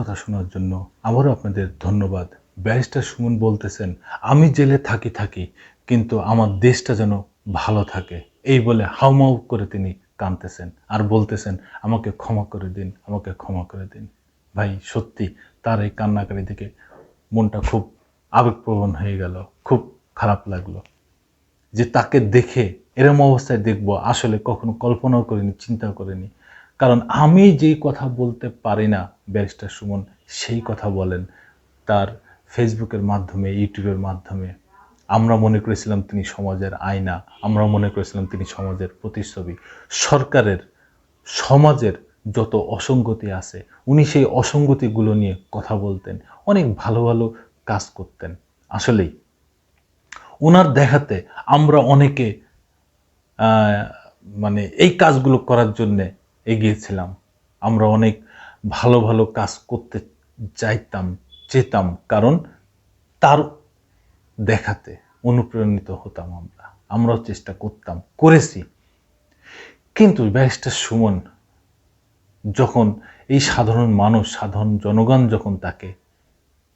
কথা শোনার জন্য আবারও আপনাদের ধন্যবাদ। ব্যারিস্টার সুমন বলতেছেন, আমি জেলে থাকি থাকি, কিন্তু আমার দেশটা যেন ভালো থাকে। এই বলে হাউমাউ করে তিনি কাঁদতেছেন আর বলতেছেন, আমাকে ক্ষমা করে দিন, আমাকে ক্ষমা করে দিন। ভাই, সত্যি, তার এই কান্নাকারি থেকে মনটা খুব আবেগপ্রবণ হয়ে গেল, খুব খারাপ লাগল। যে তাকে দেখে এরম অবস্থায় দেখব, আসলে কখনো কল্পনাও করিনি চিন্তা করিনি। কারণ আমি যেই কথা বলতে পারি না, ব্যারিস্টার সুমন সেই কথা বলেন তার ফেসবুকের মাধ্যমে, ইউটিউবের মাধ্যমে। আমরা মনে করেছিলাম তিনি সমাজের আয়না, আমরা মনে করেছিলাম তিনি সমাজের প্রতিচ্ছবি। সরকারের, সমাজের যত অসঙ্গতি আছে, উনি সেই অসঙ্গতিগুলো নিয়ে কথা বলতেন, অনেক ভালো ভালো কাজ করতেন। আসলেই ওনার দেখাতে আমরা অনেকে মানে এই কাজগুলো করার জন্যে এগিয়েছিলাম। আমরা অনেক ভালো ভালো কাজ করতে চাইতাম, চেতাম, কারণ তার দেখাতে অনুপ্রাণিত হতাম আমরা। আমরাও চেষ্টা করতাম, করেছি। কিন্তু ব্যারিস্টার সুমন যখন এই সাধারণ মানুষ, সাধারণ জনগণ যখন তাকে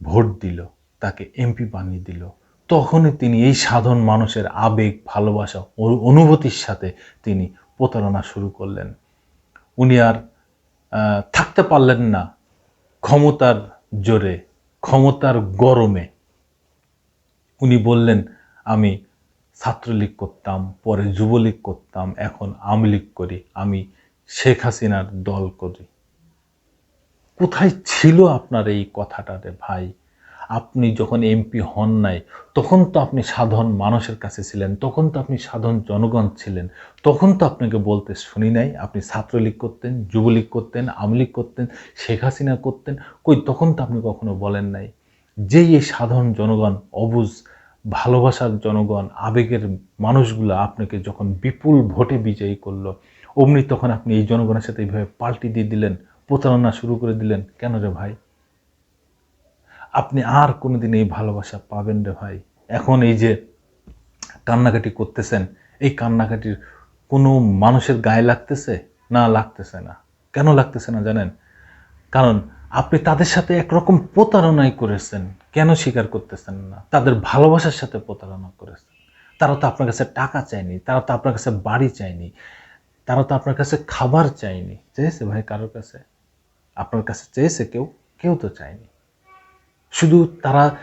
ভোট দিল, তাকে এমপি বানিয়ে দিল, তখনই তিনি এই সাধারণ মানুষের আবেগ, ভালোবাসা, অনুভূতির সাথে তিনি প্রতারণা শুরু করলেন। উনি আর থাকতে পারলেন না ক্ষমতার জোরে, ক্ষমতার গরমে। উনি বললেন, আমি ছাত্রলীগ করতাম, পরে যুবলীগ করতাম, এখন আওয়ামী করি, আমি শেখ হাসিনার দল করি। কোথায় ছিল আপনার এই কথাটা রে ভাই? আপনি যখন এমপি হন নাই, তখন তো আপনি সাধারণ মানুষের কাছে ছিলেন, তখন তো আপনি সাধারণ জনগণ ছিলেন, তখন তো আপনাকে বলতে শুনি নাই, আপনি ছাত্রলীগ করতেন, যুবলীগ করতেন আওয়ামী লীগ করতেন, শেখ হাসিনা করতেন, কই তখন তো আপনি কখনো বলেন নাই? যেই এই সাধারণ জনগণ, অবুজ, ভালোবাসার জনগণ, আবেগের মানুষগুলো আপনাকে যখন বিপুল ভোটে বিজয়ী করল, অমনি তখন আপনি এই জনগণের সাথে এইভাবে পাল্টি দিয়ে দিলেন, প্রতারণা শুরু করে দিলেন, কেন রে ভাই? আপনি আর কোনোদিন এই ভালোবাসা পাবেন রে ভাই। এখন এই যে কান্নাকাটি করতেছেন, এই কান্নাকাটির কোনো মানুষের গায়ে লাগতেছে? না লাগতেছে না। কেন লাগতেছে না জানেন? কারণ আপনি তাদের সাথে একরকম প্রতারণাই করেছেন। কেন স্বীকার করতেছেন না? তাদের ভালোবাসার সাথে প্রতারণা করেছেন। তারা তো আপনার কাছে টাকা চায়নি, তারা তো আপনার কাছে বাড়ি চায়নি, তারা তো আপনার কাছে খাবার চায়নি। চেয়েছে ভাই কারোর কাছে? আপনার কাছে চেয়েছে কেউ? কেউ তো চায়নি। শুধু তারা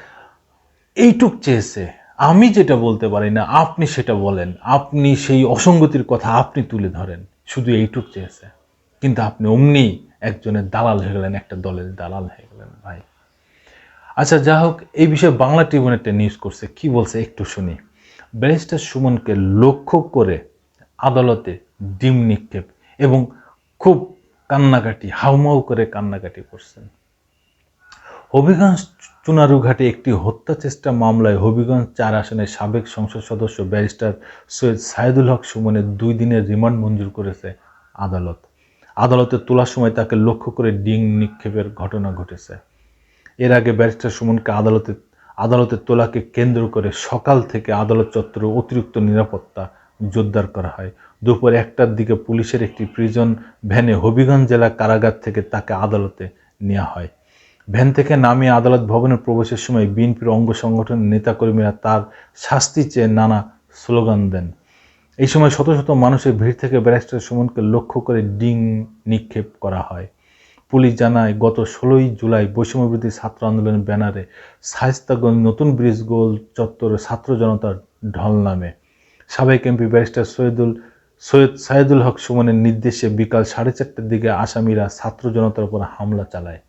এইটুক চেয়েছে। আমি যেটা বলতে পারি না, আপনি সেটা বলেন। আপনি সেই অসঙ্গতির কথা আপনি তুলে ধরেন, শুধু এইটুক চেয়েছে। কিন্তু আপনি অমনি একজনের দালাল হয়ে গেলেন, একটা দলের দালাল হয়ে গেলেন, ভাই। আচ্ছা যা হোক, এই বিষয়ে বাংলা ট্রিবিউন একটা নিউজ করছে। কি বলছে একটু শুনি। ব্যারিস্টার সুমনকে লক্ষ্য করে আদালতে ডিম নিক্ষেপ এবং খুব কান্নাকাটি, হাউমাউ করে কান্নাকাটি করছেন। হবিগঞ্জ চুনারুঘাটে একটি হত্যা চেষ্টা মামলায় হবিগঞ্জ চার আসনের সাবেক সংসদ সদস্য ব্যারিস্টার সৈয়দ সাইদুল হক সুমনের দুই দিনের রিমান্ড মঞ্জুর করেছে আদালত। আদালতে তোলার সময় তাকে লক্ষ্য করে ডিং নিক্ষেপের ঘটনা ঘটেছে। এর আগে ব্যারিস্টার সুমনকে আদালতে আদালতে তোলাকে কেন্দ্র করে সকাল থেকে আদালত চত্বরে অতিরিক্ত নিরাপত্তা জোরদার করা হয়। দুপুর একটার দিকে পুলিশের একটি প্রিজন ভ্যানে হবিগঞ্জ জেলা কারাগার থেকে তাকে আদালতে নেওয়া হয়। ভ্যান থেকে নামিয়ে আদালত ভবনে প্রবেশের সময় বিএনপির অঙ্গ সংগঠনের নেতাকর্মীরা তার শাস্তি চেয়ে নানা স্লোগান দেন। এই সময় শত শত মানুষের ভিড় থেকে ব্যারিস্টার সুমনকে লক্ষ্য করে ডিং নিক্ষেপ করা হয়। পুলিশ জানায়, গত ষোলোই জুলাই বৈষম্যবিরোধী ছাত্র আন্দোলনের ব্যানারে শায়স্তাগঞ্জ নতুন ব্রিজ গোল চত্বরে ছাত্র জনতার ঢল নামে। সাবেক এমপি ব্যারিস্টার সৈয়দুল, সৈয়দ সাইদুল হক সুমনের নির্দেশে বিকাল সাড়ে চারটার দিকে আসামিরা ছাত্র জনতার উপর হামলা চালায়।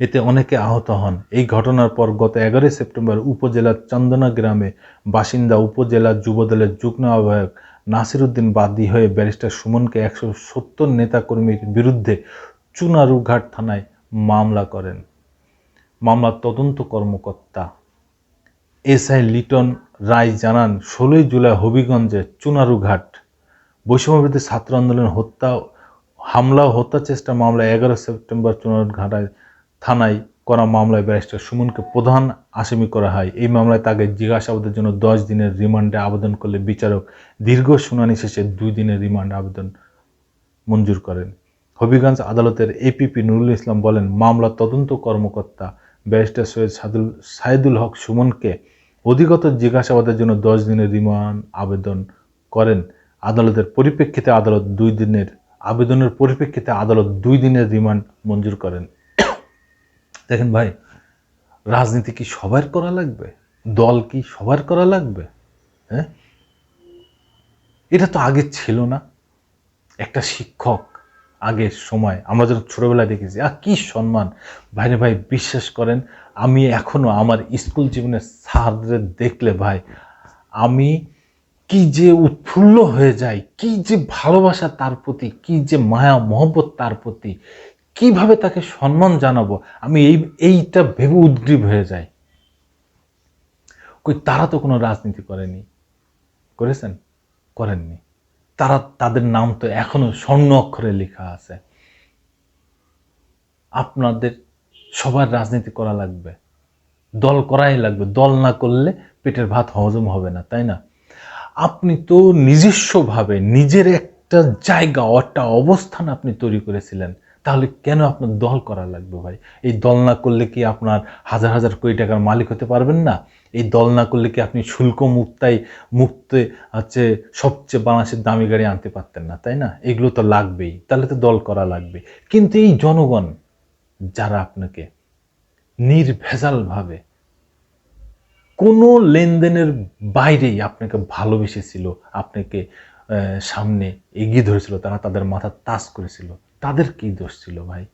এতে অনেকে আহত হন। এই ঘটনার পর গত এগারোই সেপ্টেম্বর উপজেলার চন্দনা গ্রামে বাসিন্দা উপজেলা যুবদলের যুগ্ম আহ্বায়ক নাসিরুদ্দিন বাদী হয়ে ব্যারিস্টার সুমনকে একশো সত্তর নেতাকর্মীর বিরুদ্ধে চুনারুঘাট থানায় মামলা করেন। মামলার তদন্ত কর্মকর্তা এসআই লিটন রায় জানান, ষোলোই জুলাই হবিগঞ্জে চুনারুঘাট বৈষম্যবিরোধী ছাত্র আন্দোলন হত্যা হামলা ও হত্যা চেষ্টা মামলায় এগারো সেপ্টেম্বর চুনারুঘাটায় থানায় করা মামলায় ব্যারিস্টার সুমনকে প্রধান আসামি করা হয়। এই মামলায় তাকে জিজ্ঞাসাবাদের জন্য দশ দিনের রিমান্ডে আবেদন করলে বিচারক দীর্ঘ শুনানি শেষে দুই দিনের রিমান্ড আবেদন মঞ্জুর করেন। হবিগঞ্জ আদালতের এপিপি নুরুল ইসলাম বলেন, মামলার তদন্ত কর্মকর্তা ব্যারিস্টার সৈয়দ সাদুল সাইদুল হক সুমনকে অধিকতর জিজ্ঞাসাবাদের জন্য দশ দিনের রিমান্ড আবেদন করেন। আদালতের পরিপ্রেক্ষিতে আদালত দুই দিনের আবেদনের পরিপ্রেক্ষিতে আদালত দুই দিনের রিমান্ড মঞ্জুর করেন। দেখেন ভাই, রাজনীতি কি সবার করা লাগবে? দল কি সবার করা লাগবে? হ্যাঁ? এটা তো আগে ছিল না। একটা শিক্ষক আগের সময়, আমরা যখন ছোটবেলায় দেখেছি আর কি সম্মান। ভাইরে ভাই, বিশ্বাস করেন, আমি এখনও আমার স্কুল জীবনের স্যারদের দেখলে ভাই, আমি কি যে উৎফুল্ল হয়ে যায় কি যে ভালোবাসা তার প্রতি, কি যে মায়া, মহব্বত তার প্রতি কীভাবে তাকে সম্মান জানাব? আমি এই, এইটা ভেবে উদ্গ্রীব হয়ে যাই। কই, তারা তো কোনো রাজনীতি করেনি। করেছেন? করেননি। তারা, তাদের নাম তো এখনও স্বর্ণ অক্ষরে লেখা আছে। আপনাদের সবার রাজনীতি করা লাগবে। দল করাই লাগবে। দল না করলে পেটের ভাত হজম হবে না, তাই না? আপনি তো নিজস্বভাবে নিজের একটা জায়গা, একটা অবস্থান আপনি তৈরি করেছিলেন। তাহলে কেন আপনার দল করা লাগবে ভাই? এই দল না করলে কি আপনার হাজার হাজার কোটি টাকার মালিক হতে পারবেন না? এই দল না করলে কি আপনি শুল্ক মুক্তাই, মুক্তে হচ্ছে সবচেয়ে বাংলাদেশের দামি গাড়ি আনতে পারতেন না, তাই না? এগুলো তো লাগবেই, তাহলে তো দল করা লাগবে। কিন্তু এই জনগণ যারা আপনাকে নির্ভেজালভাবে কোনো লেনদেনের বাইরেই আপনাকে ভালোবেসেছিল, আপনাকে সামনে এগিয়ে ধরেছিল, তারা তাদের মাথা তাস করেছিল তাদের কি দোষ ছিল ভাই?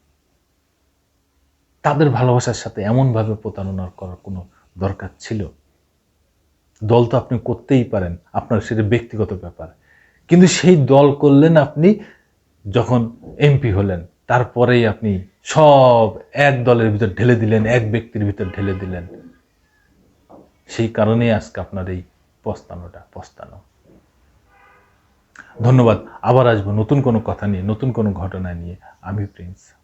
তাদের ভালোবাসার সাথে এমনভাবে প্রতারণা করার কোনো দরকার ছিল? দল তো আপনি করতেই পারেন, আপনার সেটা ব্যক্তিগত ব্যাপার। কিন্তু সেই দল করলেন আপনি যখন এমপি হলেন, তারপরেই আপনি সব এক দলের ভিতর ঢেলে দিলেন, এক ব্যক্তির ভিতর ঢেলে দিলেন। সেই কারণেই আজকে আপনার এই পস্তানোটা, পস্তানো। ধন্যবাদ। আবার আসব নতুন কোনো কথা নিয়ে নতুন কোনো ঘটনা নিয়ে। আমি প্রিন্স।